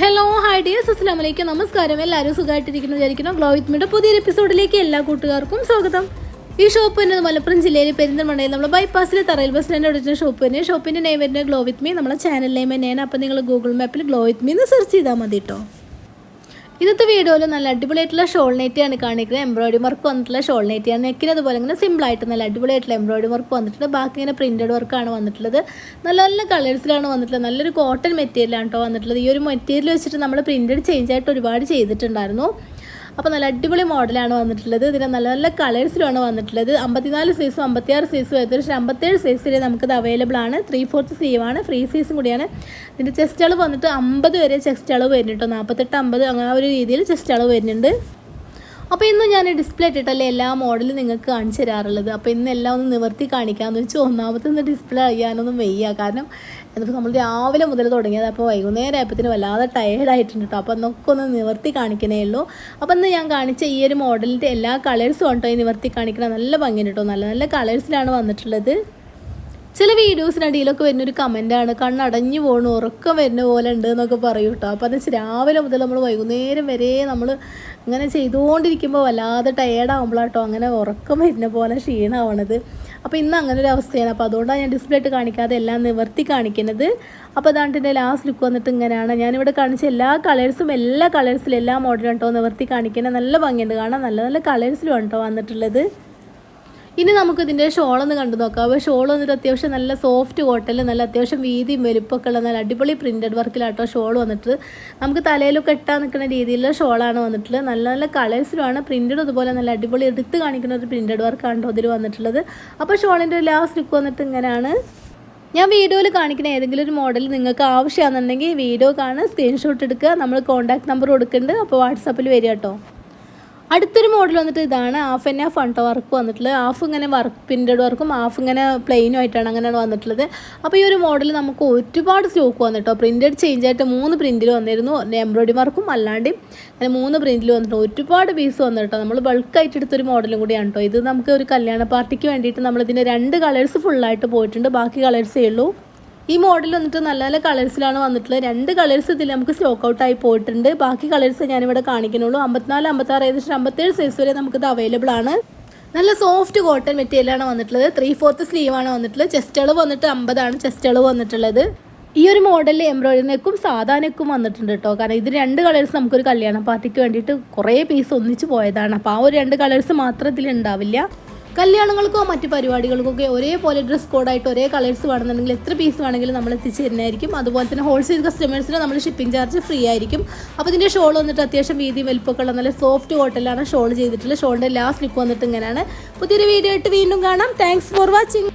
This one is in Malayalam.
ഹലോ ഹായ് ഡിയർ അസ്സാം വലൈക്കും നമസ്കാരം. എല്ലാവരും സുഖമായിട്ടിരിക്കുന്നു വിചാരിക്കുന്നു. ഗ്ലോ വിത്ത് മീഡിയ പുതിയൊരു എപ്പിസോഡിലേക്ക് എല്ലാ കൂട്ടുകാർക്കും സ്വാഗതം. ഈ ഷോപ്പ് വരുന്നത് മലപ്പുറം ജില്ലയിലെ പെരിന്തൽമണ്ണയിൽ നമ്മൾ ബൈപ്പാസിലെ തറയിൽ ബസ് സ്റ്റാൻഡ് അടുത്തുള്ള ഷോപ്പ് തന്നെ. ഷോപ്പിന്റെ നെയിം വരുന്നത് ഗ്ലോ വിത്ത് മീ നമ്മളെ ചാനൽ നെയിം തന്നെയാണ്. അപ്പോൾ നിങ്ങൾ ഗൂഗിൾ മാപ്പിൽ ഗ്ലോ വിത്ത് മീ എന്ന് സെർച്ച് ചെയ്താൽ മതി കേട്ടോ ഇന്നത്തെ വീഡിയോയിൽ നല്ല അടിപൊളിയായിട്ടുള്ള ഷോൾ നെറ്റിയാണ് കാണിക്കുന്നത്. എംബ്രോയിഡറി വർക്ക് വന്നിട്ടുള്ള ഷോൾ നെറ്റിയാണ് നെക്കിന് അതുപോലെ ഇങ്ങനെ സിമ്പിളായിട്ട് നല്ല അടിപൊളിയായിട്ടുള്ള എംബ്രോയിഡറി വർക്ക് വന്നിട്ടുണ്ട്. ബാക്കി ഇങ്ങനെ പ്രിന്റഡ് വർക്കാണ് വന്നിട്ടുള്ളത്. നല്ല നല്ല കളേഴ്സിലാണ് വന്നിട്ടുള്ളത്. നല്ലൊരു കോട്ടൺ മെറ്റീരിയലാണ് കേട്ടോ വന്നിട്ടുള്ളത്. ഈ ഒരു മെറ്റീരിയൽ വെച്ചിട്ട് നമ്മൾ പ്രിന്റഡ് ചേഞ്ച് ആയിട്ട് ഒരുപാട് ചെയ്തിട്ടുണ്ടായിരുന്നു. അപ്പോൾ നല്ല അടിപൊളി മോഡലാണ് വന്നിട്ടുള്ളത്. ഇതിന് നല്ല നല്ല കളേഴ്സിലാണ് വന്നിട്ടുള്ളത്. അമ്പത്തിനാല് സൈസും അമ്പത്തിയാറ് സൈസും ഏകദേശം അമ്പത്തേഴ് സൈസിൽ നമുക്കത് അവൈലബിൾ ആണ്. ത്രീ ഫോർത്ത് ആണ്. ഫ്രീ സൈസും കൂടിയാണ്. ഇതിന്റെ ചെസ്റ്റ് അളവ് വന്നിട്ട് അമ്പത് വരെ ചെസ്റ്റ് അളവ് വരുന്നുണ്ട് നാൽപ്പത്തെട്ട് അമ്പത് അങ്ങനെ ആ ഒരു രീതിയിൽ ചെസ്റ്റ് അളവ് വരുന്നുണ്ട്. അപ്പോൾ ഇന്ന് ഞാൻ ഡിസ്പ്ലേ ഇട്ടിട്ടല്ലേ എല്ലാ മോഡലും നിങ്ങൾക്ക് കാണിച്ചു തരാറുള്ളത്. അപ്പോൾ ഇന്ന് എല്ലാം ഒന്ന് നിവർത്തി കാണിക്കാമെന്ന് വെച്ചാൽ ഒന്നാമത്തെ ഒന്ന് ഡിസ്പ്ലേ ചെയ്യാനൊന്നും വയ്യ. കാരണം എന്നിപ്പോൾ നമ്മൾ രാവിലെ മുതൽ തുടങ്ങിയത്. അപ്പോൾ വൈകുന്നേരം ആയപ്പത്തിന് വല്ലാതെ ടയേർഡായിട്ടുണ്ട് കേട്ടോ അപ്പോൾ എന്നൊക്കെ ഒന്ന് നിവർത്തി കാണിക്കണേ ഉള്ളൂ. അപ്പോൾ ഇന്ന് ഞാൻ കാണിച്ച ഈ ഒരു മോഡലിന്റെ എല്ലാ കളേഴ്സും ഉണ്ടോ ഈ നിവർത്തി കാണിക്കണം. നല്ല ഭംഗി കേട്ടോ നല്ല നല്ല കളേഴ്സിലാണ് വന്നിട്ടുള്ളത്. ചില വീഡിയോസിനടിയിലൊക്കെ വരുന്നൊരു കമന്റാണ് കണ്ണടഞ്ഞു പോകണു ഉറക്കം വരുന്ന പോലെ ഉണ്ട് എന്നൊക്കെ പറയും കേട്ടോ. അപ്പോൾ അതെന്ന് വെച്ചാൽ രാവിലെ മുതൽ നമ്മൾ വൈകുന്നേരം വരെ നമ്മൾ ഇങ്ങനെ ചെയ്തുകൊണ്ടിരിക്കുമ്പോൾ വല്ലാതെ ടയേർഡാകുമ്പോഴാട്ടോ അങ്ങനെ ഉറക്കം വരുന്ന പോലെ ക്ഷീണമാവണത് അപ്പോൾ ഇന്ന് അങ്ങനെ ഒരു അവസ്ഥയാണ്. അപ്പോൾ അതുകൊണ്ടാണ് ഞാൻ ഡിസ്പ്ലേ ഇട്ട് കാണിക്കാതെ എല്ലാം നിവർത്തി കാണിക്കുന്നത്. അപ്പോൾ അതാണ്ട് എന്റെ ലാസ്റ്റ് ലുക്ക് വന്നിട്ട് ഇങ്ങനെയാണ്. ഞാനിവിടെ കാണിച്ച എല്ലാ കളേഴ്സും എല്ലാ കളേഴ്സിലും എല്ലാ മോഡലും കേട്ടോ നിവർത്തി കാണിക്കുന്നത് നല്ല ഭംഗിയുണ്ട്. കാണാൻ നല്ല നല്ല കളേഴ്സിലും കേട്ടോ വന്നിട്ടുള്ളത്. ഇനി നമുക്ക് ഇതിന്റെ ഷോളൊന്ന് കണ്ടു നോക്കാം. അപ്പോൾ ഷോൾ വന്നിട്ട് അത്യാവശ്യം നല്ല സോഫ്റ്റ് കോട്ടൽ നല്ല അത്യാവശ്യം വീതിയും വലുപ്പമൊക്കെ ഉള്ള നല്ല അടിപൊളി പ്രിന്റഡ് വർക്കിലാട്ടോ ഷോൾ വന്നിട്ട്. നമുക്ക് തലയിലൊക്കെ ഇട്ടാൻ നിൽക്കുന്ന രീതിയിലുള്ള ഷോളാണ് വന്നിട്ടുള്ളത്. നല്ല നല്ല കളേഴ്സിലുമാണ് പ്രിന്റഡ് അതുപോലെ നല്ല അടിപൊളി എടുത്ത് കാണിക്കുന്ന ഒരു പ്രിന്റഡ് വർക്കാണ് കേട്ടോ ഇതിൽ വന്നിട്ടുള്ളത്. അപ്പോൾ ഷോളിന്റെ ലാസ്റ്റ് ലുക്ക് വന്നിട്ട് ഇങ്ങനെയാണ്. ഞാൻ വീഡിയോയിൽ കാണിക്കുന്ന ഏതെങ്കിലും ഒരു മോഡൽ നിങ്ങൾക്ക് ആവശ്യമാണെന്നുണ്ടെങ്കിൽ വീഡിയോ കാണുക സ്ക്രീൻഷോട്ട് എടുക്കുക നമ്മൾ കോൺടാക്ട് നമ്പർ കൊടുക്കുന്നുണ്ട്. അപ്പോൾ വാട്സാപ്പിൽ വരിക കേട്ടോ. അടുത്തൊരു മോഡൽ വന്നിട്ട് ഇതാണ്. ഹാഫ് തന്നെ ഫണ്ടോ വർക്ക് വന്നിട്ടുള്ളത്. ഹാഫ് ഇങ്ങനെ വർക്ക് പ്രിന്റഡ് വർക്കും ഹാഫ് ഇങ്ങനെ പ്ലെയിനും ആയിട്ടാണ് അങ്ങനെയാണ് വന്നിട്ടുള്ളത്. അപ്പോൾ ഈ ഒരു മോഡൽ നമുക്ക് ഒരുപാട് സ്റ്റോക്ക് വന്നിട്ടോ? പ്രിന്റഡ് ചേഞ്ച് ആയിട്ട് മൂന്ന് പ്രിന്റിൽ വന്നിരുന്നു. എംബ്രോയിഡറി വർക്കും അല്ലാണ്ട് അങ്ങനെ മൂന്ന് പ്രിന്റിൽ വന്നിട്ട് ഒരുപാട് പീസ് വന്നിട്ടോ? നമ്മൾ ബൾക്കായിട്ട് എടുത്തൊരു മോഡലും കൂടിയാണ് കേട്ടോ ഇത് നമുക്ക് ഒരു കല്യാണ പാർട്ടിക്ക് വേണ്ടിയിട്ട് നമ്മളിതിന്റെ രണ്ട് കളേഴ്സ് ഫുള്ളായിട്ട് പോയിട്ടുണ്ട്. ബാക്കി കളേഴ്സേ ഉള്ളൂ. ഈ മോഡൽ വന്നിട്ട് നല്ല നല്ല കളേഴ്സിലാണ് വന്നിട്ടുള്ളത്. രണ്ട് കളേഴ്സ് ഇതിൽ നമുക്ക് സ്റ്റോക്ക് ഔട്ട് ആയി പോയിട്ടുണ്ട്. ബാക്കി കളേഴ്സ് ഞാനിവിടെ കാണിക്കുന്നുള്ളൂ. അമ്പത്തിനാല് അമ്പത്താറ് ഏകദേശം അമ്പത്തേഴ് സൈസ് വരെ നമുക്കിത് അവൈലബിൾ ആണ്. നല്ല സോഫ്റ്റ് കോട്ടൺ മെറ്റീരിയലാണ് വന്നിട്ടുള്ളത്. ത്രീ ഫോർത്ത് ആണ് വന്നിട്ടുള്ളത്. ചെസ്റ്റ് അളവ് വന്നിട്ട് അമ്പതാണ് ചെസ്റ്റ് അളവ് വന്നിട്ടുള്ളത്. ഈ ഒരു മോഡലിൽ എംബ്രോയിഡറി നെക്കും സാധാ വന്നിട്ടുണ്ട് കേട്ടോ കാരണം ഇത് രണ്ട് കളേഴ്സ് നമുക്കൊരു കല്യാണ പാർട്ടിക്ക് വേണ്ടിയിട്ട് കുറേ പീസ് ഒന്നിച്ച് പോയതാണ്. അപ്പോൾ ആ ഒരു രണ്ട് കളേഴ്സ് മാത്രം ഇതിൽ ഉണ്ടാവില്ല. കല്യാണങ്ങൾക്കോ മറ്റു പരിപാടികൾക്കൊക്കെ ഒരേപോലെ ഡ്രസ് കോഡായിട്ട് ഒരേ കളേഴ്സ് വേണമെന്നുണ്ടെങ്കിൽ എത്ര പീസ് വേണമെങ്കിലും നമ്മൾ എത്തിച്ചു തരുന്നതായിരിക്കും അതുപോലെ തന്നെ ഹോൾസെയിൽ കസ്റ്റമേഴ്സിന് നമ്മൾ ഷിപ്പിംഗ് ചാർജ് ഫ്രീ ആയിരിക്കും. അപ്പോൾ ഇതിന്റെ ഷോൾ വന്നിട്ട് അത്യാവശ്യം വീതി വലിപ്പമൊക്കെ നല്ല സോഫ്റ്റ് കോട്ടലാണ് ഷോൾ ചെയ്തിട്ടുള്ളത്. ഷോളിന്റെ ലാസ്റ്റ് ലുക്ക് വന്നിട്ട് ഇങ്ങനെയാണ്. പുതിയൊരു വീഡിയോ ആയിട്ട് വീണ്ടും കാണാം. Thanks for watching